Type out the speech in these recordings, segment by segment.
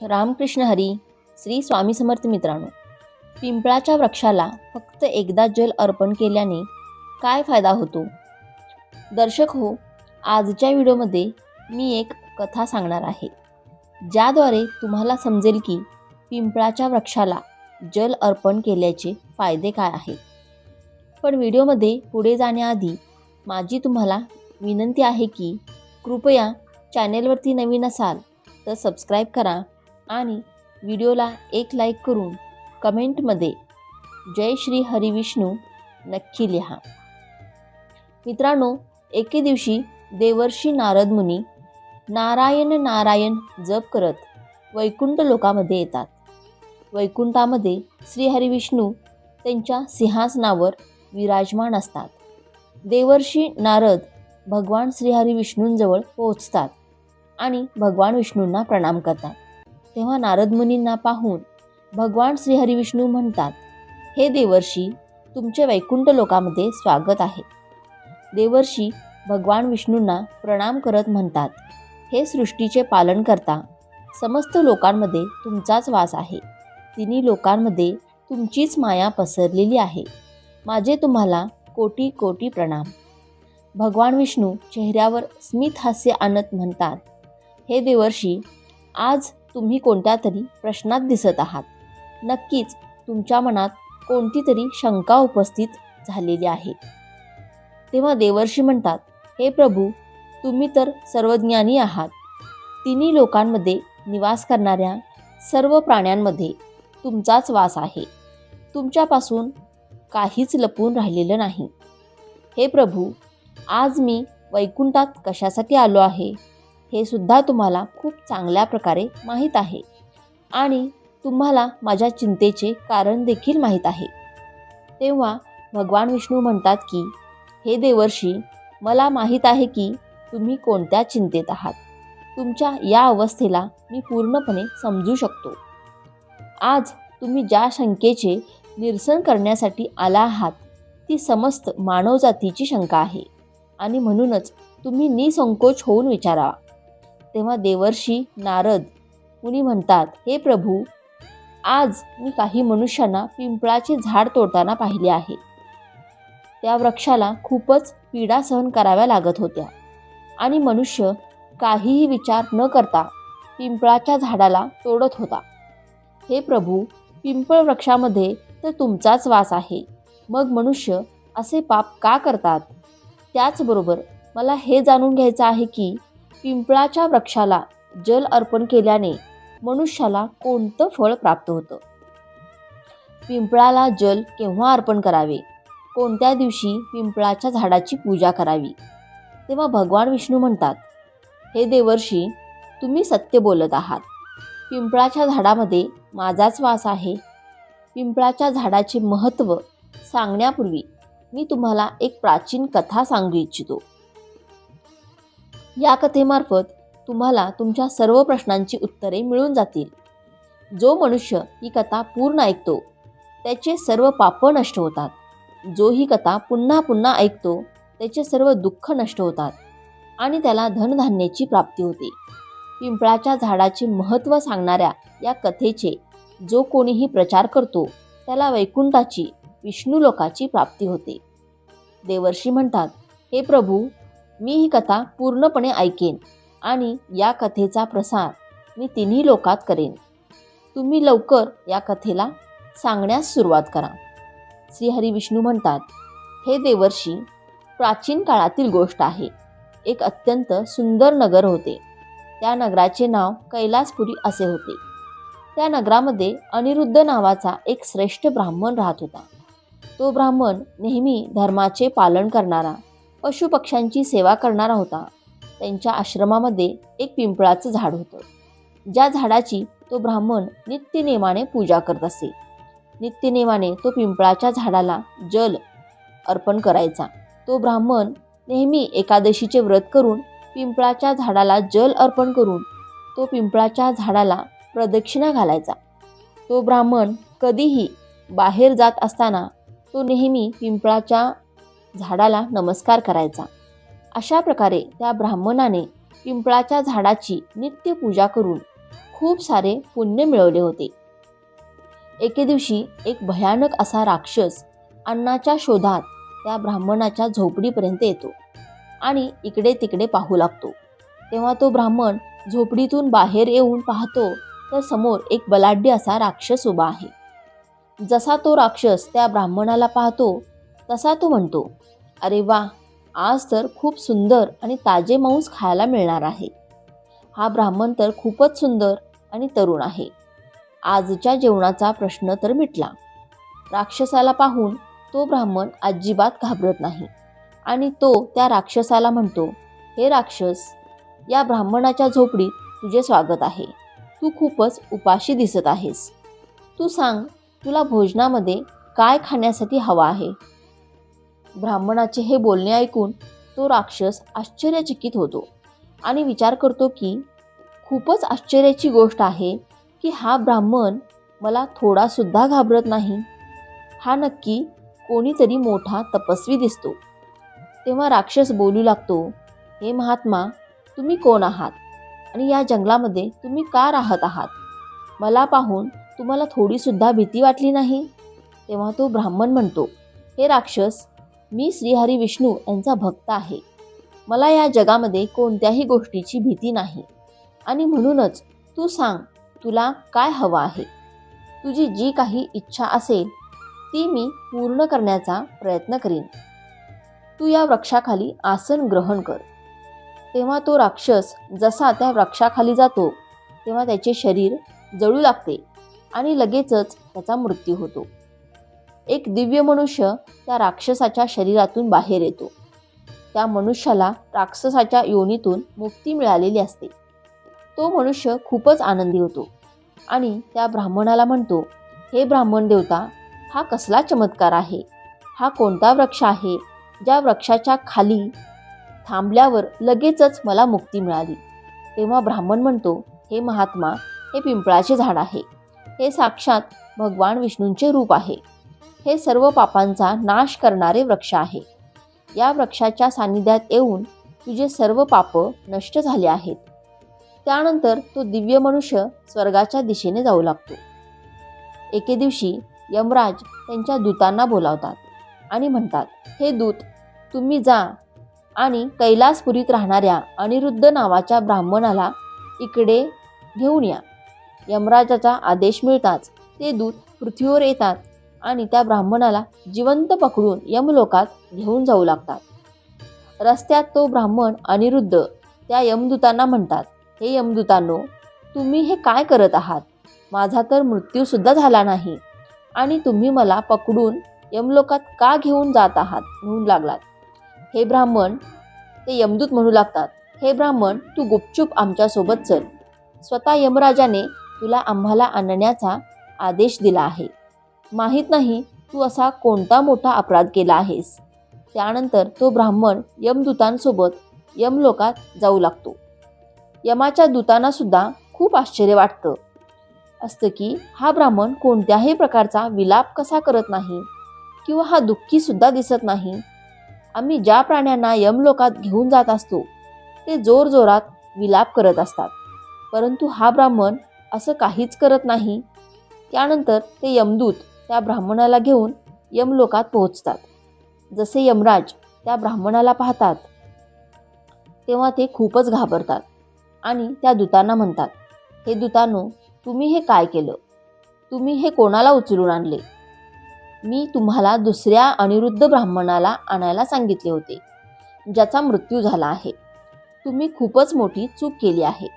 रामकृष्ण हरी श्री स्वामी समर्थ मित्रांनो पिंपळाच्या वृक्षाला फक्त एकदा जल अर्पण केल्याने काय फायदा होतो? दर्शक हो आजच्या व्हिडिओमध्ये मी एक कथा सांगणार आहे ज्याद्वारे तुम्हाला समजेल की पिंपळाच्या वृक्षाला जल अर्पण केल्याचे फायदे काय आहेत. पण व्हिडिओमध्ये पुढे जाण्याआधी माझी तुम्हाला विनंती आहे की कृपया चॅनेलवरती नवीन असाल तर सबस्क्राईब करा आणि व्हिडिओला एक लाईक करून कमेंटमध्ये जय श्री हरिविष्णू नक्की लिहा. मित्रांनो एके दिवशी देवर्षी नारद मुनी नारायण नारायण जप करत वैकुंठ लोकामध्ये येतात. वैकुंठामध्ये श्रीहरिविष्णू त्यांच्या सिंहासनावर विराजमान असतात. देवर्षी नारद भगवान श्रीहरिविष्णूंजवळ पोहोचतात आणि भगवान विष्णूंना प्रणाम करतात. तेव्हा नारद मुनींना पाहून भगवान श्रीहरिविष्णू म्हणतात हे देवर्षी तुमचे वैकुंठ लोकामध्ये स्वागत आहे. देवर्षी भगवान विष्णूंना प्रणाम करत म्हणतात हे सृष्टीचे पालन करता समस्त लोकांमध्ये तुमचाच वास आहे. तिन्ही लोकांमध्ये तुमचीच माया पसरलेली आहे. माझे तुम्हाला कोटी कोटी प्रणाम. भगवान विष्णू चेहऱ्यावर स्मित हास्य आणत म्हणतात हे देवर्षी आज तुम्ही कोणत्या तरी प्रश्नात दिसत आहात. नक्कीच तुमच्या मनात कोणती तरी शंका उपस्थित झालेली आहे. तेव्हा देवर्षी म्हणतात हे प्रभू तुम्ही तर सर्वज्ञानी आहात. तिन्ही लोकांमध्ये निवास करणाऱ्या सर्व प्राण्यांमध्ये तुमचाच वास आहे. तुमच्यापासून काहीच लपून राहिलेलं नाही. हे प्रभू आज मी वैकुंठात कशासाठी आलो आहे? हे सुद्धा तुम्हाला खूप चांगल्या प्रकारे माहीत आहे. आणि तुम्हाला माझ्या चिंतेचे कारण देखील माहीत आहे. तेव्हा भगवान विष्णू म्हणतात की हे देवर्षी मला माहीत आहे की तुम्ही कोणत्या चिंतेत आहात. तुमच्या या अवस्थेला मी पूर्णपणे समजू शकतो. आज तुम्ही ज्या शंकेचे निरसन करण्यासाठी आला आहात ती समस्त मानवजातीची शंका आहे. आणि म्हणूनच तुम्ही निसंकोच होऊन विचारावा. तेव्हा देवर्षी नारद मुनी म्हणतात हे प्रभू आज मी काही मनुष्यांना पिंपळाचे झाड तोडताना पाहिले आहे. त्या वृक्षाला खूपच पीडा सहन कराव्या लागत होत्या. आणि मनुष्य काहीही विचार न करता पिंपळाच्या झाडाला तोडत होता. हे प्रभू पिंपळ वृक्षामध्ये तर तुमचाच वास आहे. मग मनुष्य असे पाप का करतात? त्याचबरोबर मला हे जाणून घ्यायचं आहे की पिंपळाच्या वृक्षाला जल अर्पण केल्याने मनुष्याला कोणतं फळ प्राप्त होतं? पिंपळाला जल केव्हा अर्पण करावे? कोणत्या दिवशी पिंपळाच्या झाडाची पूजा करावी? तेव्हा भगवान विष्णू म्हणतात हे देवर्षी तुम्ही सत्य बोलत आहात. पिंपळाच्या झाडामध्ये माझाच वास आहे. पिंपळाच्या झाडाचे महत्त्व सांगण्यापूर्वी मी तुम्हाला एक प्राचीन कथा सांगू इच्छितो. या कथेमार्फत तुम्हाला तुमच्या सर्व प्रश्नांची उत्तरे मिळून जातील. जो मनुष्य ही कथा पूर्ण ऐकतो त्याचे सर्व पाप नष्ट होतात. जो ही कथा पुन्हा पुन्हा ऐकतो त्याचे सर्व दुःख नष्ट होतात आणि त्याला धनधान्याची प्राप्ती होते. पिंपळाच्या झाडाचे महत्त्व सांगणाऱ्या या कथेचे जो कोणीही प्रचार करतो त्याला वैकुंठाची विष्णू लोकाची प्राप्ती होते. देवर्षी म्हणतात हे प्रभू मी ही कथा पूर्णपणे ऐकेन आणि या कथेचा प्रसार मी तिन्ही लोकात करेन. तुम्ही लवकर या कथेला सांगण्यास सुरुवात करा. श्रीहरी विष्णू म्हणतात हे देवर्षी प्राचीन काळातील गोष्ट आहे. एक अत्यंत सुंदर नगर होते. त्या नगराचे नाव कैलासपुरी असे होते. त्या नगरामध्ये अनिरुद्ध नावाचा एक श्रेष्ठ ब्राह्मण राहत होता. तो ब्राह्मण नेहमी धर्माचे पालन करणारा पशुपक्ष्यांची सेवा करणारा होता. त्यांच्या आश्रमामध्ये एक पिंपळाचं झाड होतं. ज्या झाडाची तो ब्राह्मण नित्यनेमाने पूजा करत असे. नित्यनेमाने तो पिंपळाच्या झाडाला जल अर्पण करायचा. तो ब्राह्मण नेहमी एकादशीचे व्रत करून पिंपळाच्या झाडाला जल अर्पण करून तो पिंपळाच्या झाडाला प्रदक्षिणा घालायचा. तो ब्राह्मण कधीही बाहेर जात असताना तो नेहमी पिंपळाच्या झाडाला नमस्कार करायचा. अशा प्रकारे त्या ब्राह्मणाने पिंपळाच्या झाडाची नित्य पूजा करून खूप सारे पुण्य मिळवले होते. एके दिवशी एक भयानक असा राक्षस अन्नाच्या शोधात त्या ब्राह्मणाच्या झोपडीपर्यंत येतो आणि इकडे तिकडे पाहू लागतो. तेव्हा तो ब्राह्मण झोपडीतून बाहेर येऊन पाहतो तर समोर एक बलाढ्य असा राक्षस उभा आहे. जसा तो राक्षस त्या ब्राह्मणाला पाहतो तसा तो म्हणतो. अरे वा आज तर खूप सुंदर आणि ताजे मांस खायला मिळणार आहे. हा ब्राह्मण तर खूपच सुंदर आणि तरुण आहे. आजच्या जेवणाचा प्रश्न तर मिटला. राक्षसाला पाहून तो ब्राह्मण अजिबात घाबरत नाही आणि तो त्या राक्षसाला म्हणतो हे राक्षस या ब्राह्मणाच्या झोपडीत तुझे स्वागत आहे. तू खूपच उपाशी दिसत आहेस. तू सांग तुला भोजनामध्ये काय खाण्यासाठी हवा आहे? ब्राह्मणाचे हे बोलणे ऐकून तो राक्षस आश्चर्यचकित होतो आणि विचार करतो की खूपच आश्चर्याची गोष्ट आहे की हा ब्राह्मण मला थोडासुद्धा घाबरत नाही. हा नक्की कोणीतरी मोठा तपस्वी दिसतो. तेव्हा राक्षस बोलू लागतो हे महात्मा तुम्ही कोण आहात? आणि या जंगलामध्ये तुम्ही का राहत आहात? मला पाहून तुम्हाला थोडीसुद्धा भीती वाटली नाही? तेव्हा तो ब्राह्मण म्हणतो हे राक्षस मी श्रीहरी विष्णू यांचा भक्त आहे. मला या जगामध्ये कोणत्याही गोष्टीची भीती नाही. आणि म्हणूनच तू सांग तुला काय हवं आहे? तुझी जी काही इच्छा असेल ती मी पूर्ण करण्याचा प्रयत्न करीन. तू या वृक्षाखाली आसन ग्रहण कर. तेव्हा तो राक्षस जसा त्या वृक्षाखाली जातो तेव्हा त्याचे शरीर जळू लागते आणि लगेचच त्याचा मृत्यू होतो. एक दिव्य मनुष्य त्या राक्षसाच्या शरीरातून बाहेर येतो. त्या मनुष्याला राक्षसाच्या योनीतून मुक्ती मिळालेली असते. तो मनुष्य खूपच आनंदी होतो आणि त्या ब्राह्मणाला म्हणतो हे ब्राह्मण देवता हा कसला चमत्कार आहे? हा कोणता वृक्ष आहे ज्या वृक्षाच्या खाली थांबल्यावर लगेचच मला मुक्ती मिळाली तेव्हा ब्राह्मण म्हणतो हे महात्मा हे पिंपळाचे झाड आहे. हे साक्षात भगवान विष्णूंचे रूप आहे. हे सर्व पापांचा नाश करणारे वृक्ष आहे. या वृक्षाच्या सानिध्यात येऊन तुझे सर्व पाप नष्ट झाले आहेत. त्यानंतर तो दिव्य मनुष्य स्वर्गाच्या दिशेने जाऊ लागतो. एके दिवशी यमराज त्यांच्या दूतांना बोलावतात आणि म्हणतात हे दूत तुम्ही जा आणि कैलासपुरीत राहणाऱ्या अनिरुद्ध नावाच्या ब्राह्मणाला इकडे घेऊन या. यमराजाचा आदेश मिळताच ते दूत पृथ्वीवर येतात आणि त्या ब्राह्मणाला जिवंत पकडून यमलोकात घेऊन जाऊ लागतात. रस्त्यात तो ब्राह्मण अनिरुद्ध त्या यमदूतांना म्हणतात हे यमदूतांनो तुम्ही हे काय करत आहात? माझा तर मृत्यूसुद्धा झाला नाही आणि तुम्ही मला पकडून यमलोकात का घेऊन जात आहात? म्हणून लागलात. हे ब्राह्मण ते यमदूत म्हणू लागतात हे ब्राह्मण तू गुपचूप आमच्यासोबत चल. स्वतः यमराजाने तुला आम्हाला आणण्याचा आदेश दिला आहे. माहीत नाही तू असा कोणता मोठा अपराध केला आहेस. त्यानंतर तो ब्राह्मण यमदूतांसोबत यमलोकात जाऊ लागतो. यमाच्या दूतांनासुद्धा खूप आश्चर्य वाटतं. असतं की हा ब्राह्मण कोणत्याही प्रकारचा विलाप कसा करत नाही किंवा हा दुःखीसुद्धा दिसत नाही. आम्ही ज्या प्राण्यांना यमलोकात घेऊन जात असतो ते जोरजोरात विलाप करत असतात. परंतु हा ब्राह्मण असं काहीच करत नाही. त्यानंतर ते यमदूत त्या ब्राह्मणाला घेऊन यमलोकात पोहोचतात. जसे यमराज त्या ब्राह्मणाला पाहतात तेव्हा ते खूपच घाबरतात आणि त्या दूतांना म्हणतात हे दूतांनो तुम्ही हे काय केलं? तुम्ही हे कोणाला उचलून आणले? मी तुम्हाला दुसऱ्या अनिरुद्ध ब्राह्मणाला आणायला सांगितले होते ज्याचा मृत्यू झाला आहे. तुम्ही खूपच मोठी चूक केली आहे.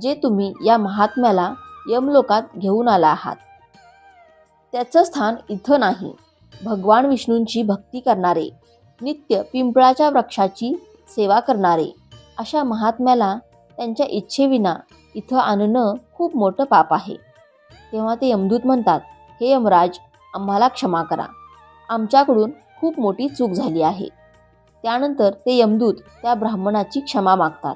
जे तुम्ही या महात्म्याला यमलोकात घेऊन आला आहात त्याचं स्थान इथं नाही. भगवान विष्णूंची भक्ती करणारे नित्य पिंपळाच्या वृक्षाची सेवा करणारे अशा महात्म्याला त्यांच्या इच्छेविना इथं आणणं खूप मोठं पाप आहे. तेव्हा ते यमदूत म्हणतात हे यमराज आम्हाला क्षमा करा. आमच्याकडून खूप मोठी चूक झाली आहे. त्यानंतर ते यमदूत त्या ब्राह्मणाची क्षमा मागतात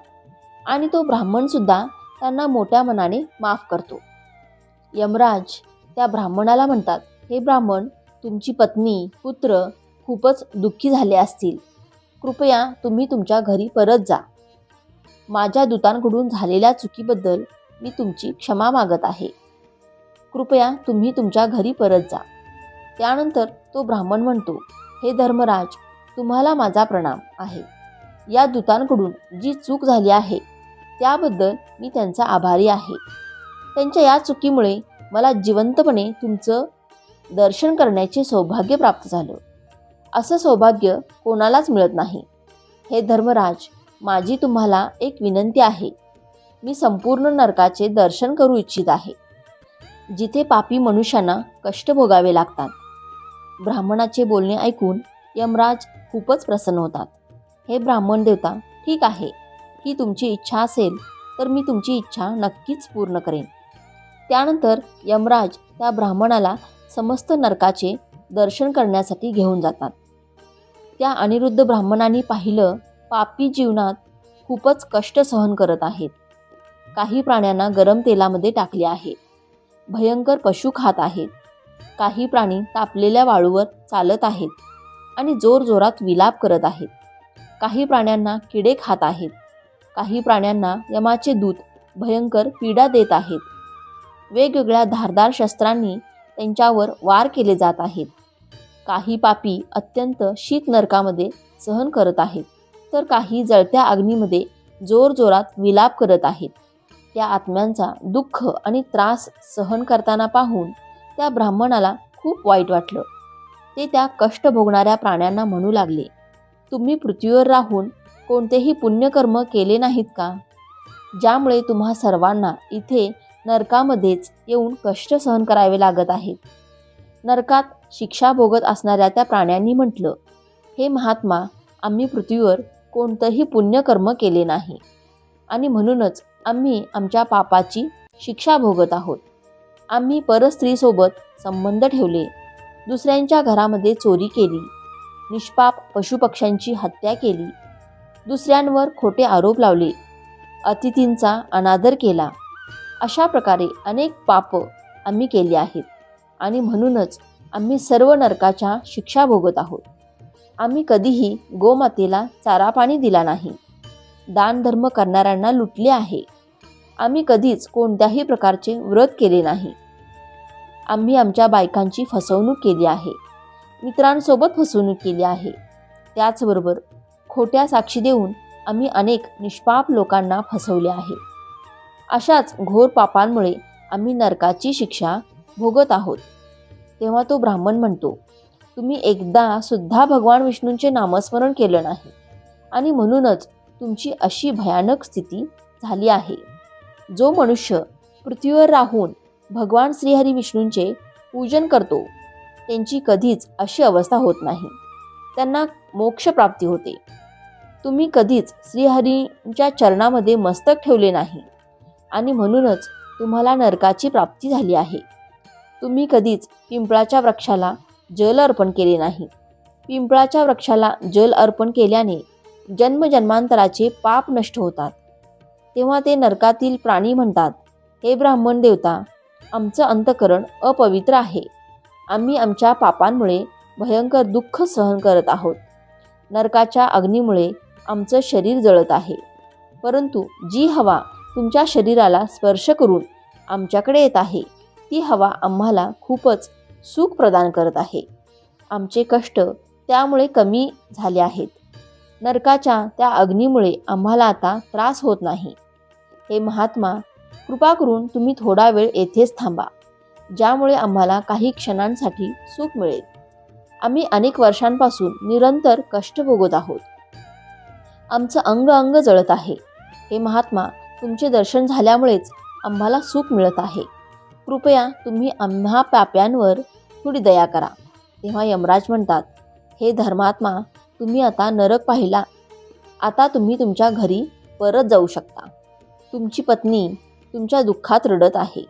आणि तो ब्राह्मणसुद्धा त्यांना मोठ्या मनाने माफ करतो. यमराज त्या ब्राह्मणाला म्हणतात हे ब्राह्मण तुमची पत्नी पुत्र खूपच दुःखी झाले असतील. कृपया तुम्ही तुमच्या घरी परत जा. माझ्या दूतांकडून झालेल्या चुकीबद्दल मी तुमची क्षमा मागत आहे. कृपया तुम्ही तुमच्या घरी परत जा. त्यानंतर तो ब्राह्मण म्हणतो हे धर्मराज तुम्हाला माझा प्रणाम आहे. या दूतांकडून जी चूक झाली आहे त्याबद्दल मी त्यांचा आभारी आहे. त्यांच्या या चुकीमुळे मला जिवंतपणे तुमचं दर्शन करण्याचे सौभाग्य प्राप्त झालं. असं सौभाग्य कोणालाच मिळत नाही. हे धर्मराज माझी तुम्हाला एक विनंती आहे. मी संपूर्ण नरकाचे दर्शन करू इच्छित आहे. जिथे पापी मनुष्यांना कष्ट भोगावे लागतात. ब्राह्मणाचे बोलणे ऐकून यमराज खूपच प्रसन्न होतात. हे ब्राह्मण देवता ठीक आहे. की तुमची इच्छा असेल तर मी तुमची इच्छा नक्कीच पूर्ण करेन. त्यानंतर यमराज त्या ब्राह्मणाला समस्त नरकाचे दर्शन करण्यासाठी घेऊन जातात. त्या अनिरुद्ध ब्राह्मणांनी पाहिलं पापी जीवनात खूपच कष्ट सहन करत आहेत. काही प्राण्यांना गरम तेलामध्ये टाकले आहे. भयंकर पशु खात आहेत. काही प्राणी तापलेल्या वाळूवर चालत आहेत आणि जोरजोरात विलाप करत आहेत. काही प्राण्यांना किडे खात आहेत. काही प्राण्यांना यमाचे दूत भयंकर पीडा देत आहेत. वेगवेगळ्या धारदार शस्त्रांनी त्यांच्यावर वार केले जात आहेत. काही पापी अत्यंत शीत नरकामध्ये सहन करत आहेत. तर काही जळत्या अग्नीमध्ये जोरजोरात विलाप करत आहेत. त्या आत्म्यांचा दुःख आणि त्रास सहन करताना पाहून त्या ब्राह्मणाला खूप वाईट वाटलं. ते त्या कष्ट भोगणाऱ्या प्राण्यांना म्हणू लागले तुम्ही पृथ्वीवर राहून कोणतेही पुण्यकर्म केले नाहीत का? ज्यामुळे तुम्हा सर्वांना इथे नरकामध्येच येऊन कष्ट सहन करावे लागत आहेत. नरकात शिक्षा भोगत असणाऱ्या त्या प्राण्यांनी म्हटलं हे महात्मा आम्ही पृथ्वीवर कोणतंही पुण्यकर्म केले नाही. आणि म्हणूनच आम्ही आमच्या पापाची शिक्षा भोगत आहोत. आम्ही परस्त्रीसोबत संबंध ठेवले दुसऱ्यांच्या घरामध्ये चोरी केली निष्पाप पशुपक्ष्यांची हत्या केली दुसऱ्यांवर खोटे आरोप लावले अतिथींचा अनादर केला अशा प्रकारे अनेक पाप आम्ही केली आहेत. आणि म्हणूनच आम्ही सर्व नरकाच्या शिक्षा भोगत आहोत. आम्ही कधीही गोमातेला चारा पाणी दिला नाही. दानधर्म करणाऱ्यांना लुटले आहे. आम्ही कधीच कोणत्याही प्रकारचे व्रत केले नाही. आम्ही आमच्या बायकांची फसवणूक केली आहे. मित्रांसोबत फसवणूक केली आहे. त्याचबरोबर खोट्या साक्षी देऊन आम्ही अनेक निष्पाप लोकांना फसवले आहे. अशाच घोर पापांमुळे आम्ही नरकाची शिक्षा भोगत आहोत. तेव्हा तो ब्राह्मण म्हणतो तुम्ही एकदा सुद्धा भगवान विष्णूंचे नामस्मरण केलं नाही आणि म्हणूनच तुमची अशी भयानक स्थिती झाली आहे. जो मनुष्य पृथ्वीवर राहून भगवान श्रीहरी विष्णूंचे पूजन करतो त्यांची कधीच अशी अवस्था होत नाही. त्यांना मोक्षप्राप्ती होते. तुम्ही कधीच श्रीहरींच्या चरणामध्ये मस्तक ठेवले नाही. आणि म्हणूनच तुम्हाला नरकाची प्राप्ती झाली आहे. तुम्ही कधीच पिंपळाच्या वृक्षाला जल अर्पण केले नाही. पिंपळाच्या वृक्षाला जल अर्पण केल्याने जन्मजन्मांतराचे पाप नष्ट होतात. तेव्हा ते नरकातील प्राणी म्हणतात हे ब्राह्मण देवता आमचं अंतकरण अपवित्र आहे. आम्ही आमच्या पापांमुळे भयंकर दुःख सहन करत आहोत. नरकाच्या अग्नीमुळे आमचं शरीर जळत आहे. परंतु जी हवा तुमच्या शरीराला स्पर्श करून आमच्याकडे येत आहे. ती हवा आम्हाला खूपच सुख प्रदान करत आहे. आमचे कष्ट त्यामुळे कमी झाले आहेत. नरकाच्या त्या अग्नीमुळे आम्हाला आता त्रास होत नाही. हे महात्मा कृपा करून तुम्ही थोडा वेळ येथेच थांबा ज्यामुळे आम्हाला काही क्षणांसाठी सुख मिळेल. आम्ही अनेक वर्षांपासून निरंतर कष्ट भोगत आहोत. आमचं अंग अंग जळत आहे. हे महात्मा तुमचे दर्शन झाल्यामुळेच आम्हाला सुख मिळत आहे. कृपया तुम्ही आम्हा पाप्यांवर थोडी दया करा. तेव्हा यमराज म्हणतात हे धर्मात्मा तुम्ही आता नरक पाहिला. आता तुम्ही तुमच्या घरी परत जाऊ शकता. तुमची पत्नी तुमच्या दुःखात रडत आहे.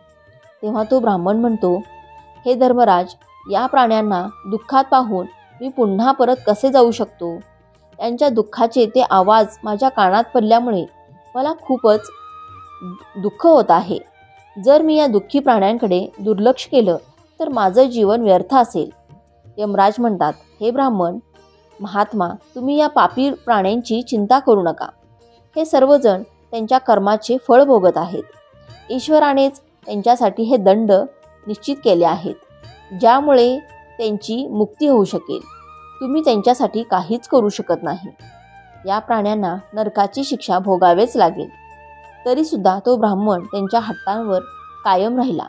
तेव्हा तो ब्राह्मण म्हणतो हे धर्मराज या प्राण्यांना दुःखात पाहून मी पुन्हा परत कसे जाऊ शकतो? त्यांच्या दुःखाचे ते आवाज माझ्या कानात पडल्यामुळे मला खूपच दुःख होत आहे. जर मी या दुःखी प्राण्यांकडे दुर्लक्ष केलं तर माझं जीवन व्यर्थ असेल. यमराज म्हणतात हे ब्राह्मण महात्मा तुम्ही या पापी प्राण्यांची चिंता करू नका. हे सर्वजण त्यांच्या कर्माचे फळ भोगत आहेत. ईश्वरानेच त्यांच्यासाठी हे दंड निश्चित केले आहेत ज्यामुळे त्यांची मुक्ती होऊ शकेल. तुम्ही त्यांच्यासाठी काहीच करू शकत नाही. या प्राण्यांना नरकाची शिक्षा भोगावेच लागेल. तरीसुद्धा तो ब्राह्मण त्यांच्या हट्टांवर कायम राहिला.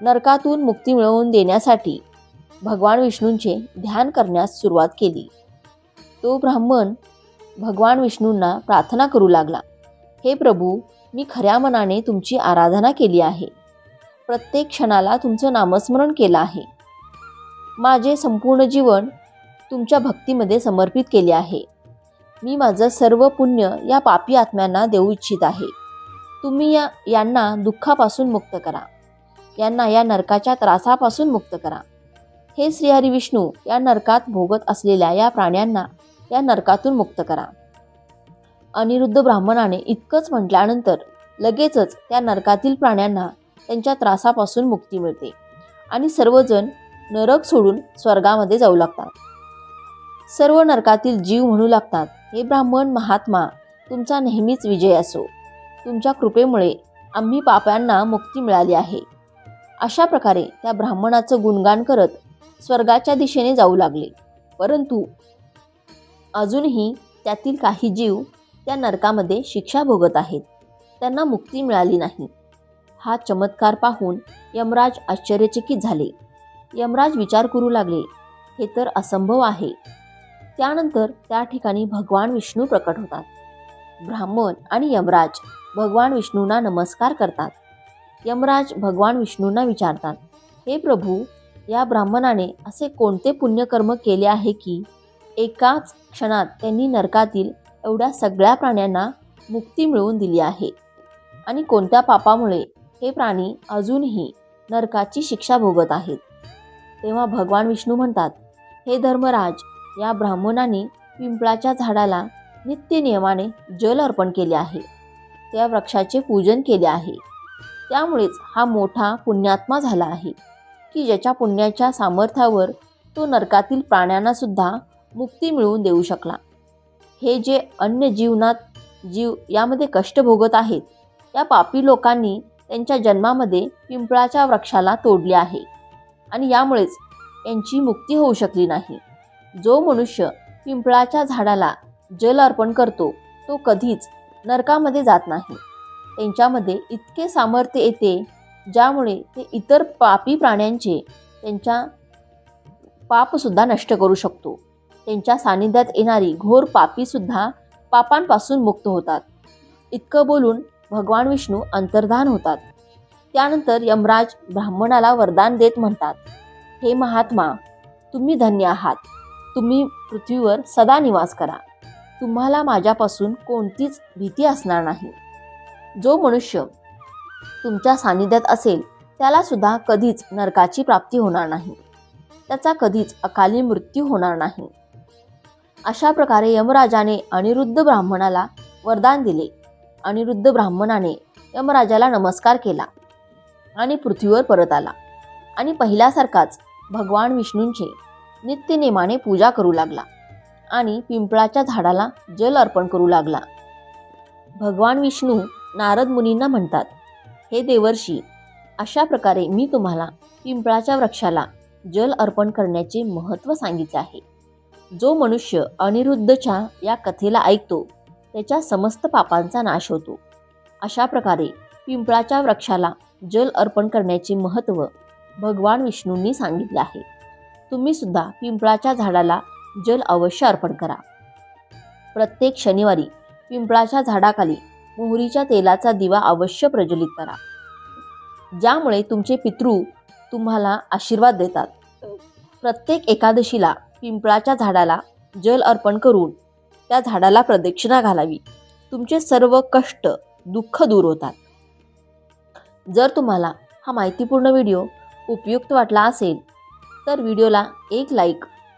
नरकातून मुक्ती मिळवून देण्यासाठी भगवान विष्णूंचे ध्यान करण्यास सुरुवात केली. तो ब्राह्मण भगवान विष्णूंना प्रार्थना करू लागला हे प्रभू मी खऱ्या मनाने तुमची आराधना केली आहे. प्रत्येक क्षणाला तुमचं नामस्मरण केलं आहे. माझे संपूर्ण जीवन तुमच्या भक्तीमध्ये समर्पित केले आहे. मी माझं सर्व पुण्य या पापी आत्म्यांना देऊ इच्छित आहे. तुम्ही या यांना दुःखापासून मुक्त करा. यांना या नरकाच्या त्रासापासून मुक्त करा. हे श्रीहरी विष्णू या नरकात भोगत असलेल्या या प्राण्यांना या नरकातून मुक्त करा. अनिरुद्ध ब्राह्मणाने इतकंच म्हटल्यानंतर लगेचच त्या नरकातील प्राण्यांना त्यांच्या त्रासापासून मुक्ती मिळते आणि सर्वजण नरक सोडून स्वर्गामध्ये जाऊ लागतात. सर्व नरकातील जीव म्हणू लागतात हे ब्राह्मण महात्मा तुमचा नेहमीच विजय असो. तुमच्या कृपेमुळे आम्ही पाप्यांना मुक्ती मिळाली आहे. अशा प्रकारे त्या ब्राह्मणाचं गुणगान करत स्वर्गाच्या दिशेने जाऊ लागले. परंतु अजूनही त्यातील काही जीव त्या नरकामध्ये शिक्षा भोगत आहेत. त्यांना मुक्ती मिळाली नाही. हा चमत्कार पाहून यमराज आश्चर्यचकित झाले. यमराज विचार करू लागले हे तर असंभव आहे. त्यानंतर त्या ठिकाणी भगवान विष्णू प्रकट होतात. ब्राह्मण आणि यमराज भगवान विष्णूंना नमस्कार करतात. यमराज भगवान विष्णूंना विचारतात हे प्रभू या ब्राह्मणाने असे कोणते पुण्यकर्म केले आहे की एकाच क्षणात त्यांनी नरकातील एवढ्या सगळ्या प्राण्यांना मुक्ती मिळवून दिली आहे? आणि कोणत्या पापामुळे हे प्राणी अजूनही नरकाची शिक्षा भोगत आहेत? तेव्हा भगवान विष्णू म्हणतात हे धर्मराज या ब्राह्मणाने पिंपळाच्या झाडाला नित्यनियमाने जल अर्पण केले आहे. त्या वृक्षाचे पूजन केले आहे. त्यामुळेच हा मोठा पुण्यात्मा झाला आहे की ज्याच्या पुण्याच्या सामर्थ्यावर तो नरकातील प्राण्यांनासुद्धा मुक्ती मिळवून देऊ शकला. हे जे अन्य जीवनात जीव यामध्ये कष्ट भोगत आहेत या पापी लोकांनी त्यांच्या जन्मामध्ये पिंपळाच्या वृक्षाला तोडले आहे आणि यामुळेच यांची मुक्ती होऊ शकली नाही. जो मनुष्य पिंपळाच्या झाडाला जल अर्पण करतो तो कधीच नरकामध्ये जात नाही. त्यांच्यामध्ये इतके सामर्थ्य येते ज्यामुळे ते इतर पापी प्राण्यांचे त्यांच्या पापसुद्धा नष्ट करू शकतो. त्यांच्या सानिध्यात येणारी घोर पापीसुद्धा पापांपासून मुक्त होतात. इतकं बोलून भगवान विष्णू अंतर्धान होतात. त्यानंतर यमराज ब्राह्मणाला वरदान देत म्हणतात हे महात्मा तुम्ही धन्य आहात. तुम्ही पृथ्वीवर सदा निवास करा. तुम्हाला माझ्यापासून कोणतीच भीती असणार नाही. जो मनुष्य तुमच्या सानिध्यात असेल त्यालासुद्धा कधीच नरकाची प्राप्ती होणार नाही. त्याचा कधीच अकाली मृत्यू होणार नाही. अशा प्रकारे यमराजाने अनिरुद्ध ब्राह्मणाला वरदान दिले. अनिरुद्ध ब्राह्मणाने यमराजाला नमस्कार केला आणि पृथ्वीवर परत आला. आणि पहिल्यासारखाच भगवान विष्णूंचे नित्यनेमाने पूजा करू लागला. आणि पिंपळाच्या झाडाला जल अर्पण करू लागला. भगवान विष्णू नारद मुनींना म्हणतात हे देवर्षी अशा प्रकारे मी तुम्हाला पिंपळाच्या वृक्षाला जल अर्पण करण्याचे महत्त्व सांगितले आहे. जो मनुष्य अनिरुद्धच्या या कथेला ऐकतो त्याच्या समस्त पापांचा नाश होतो. अशा प्रकारे पिंपळाच्या वृक्षाला जल अर्पण करण्याचे महत्त्व भगवान विष्णूंनी सांगितले आहे. तुम्ही सुद्धा पिंपळाच्या झाडाला जल अवश्य अर्पण करा. प्रत्येक शनिवारी पिंपळाच्या झाडाखाली मोहरीच्या तेलाचा दिवा अवश्य प्रज्वलित करा. ज्यामुळे तुमचे पितृ तुम्हाला आशीर्वाद देतात. प्रत्येक एकादशीला पिंपळाच्या झाडाला जल अर्पण करून त्या झाडाला प्रदक्षिणा घालावी. तुमचे सर्व कष्ट दुःख दूर होतात. जर तुम्हाला हा माहितीपूर्ण व्हिडिओ उपयुक्त वाटला असेल तर व्हिडिओला एक लाईक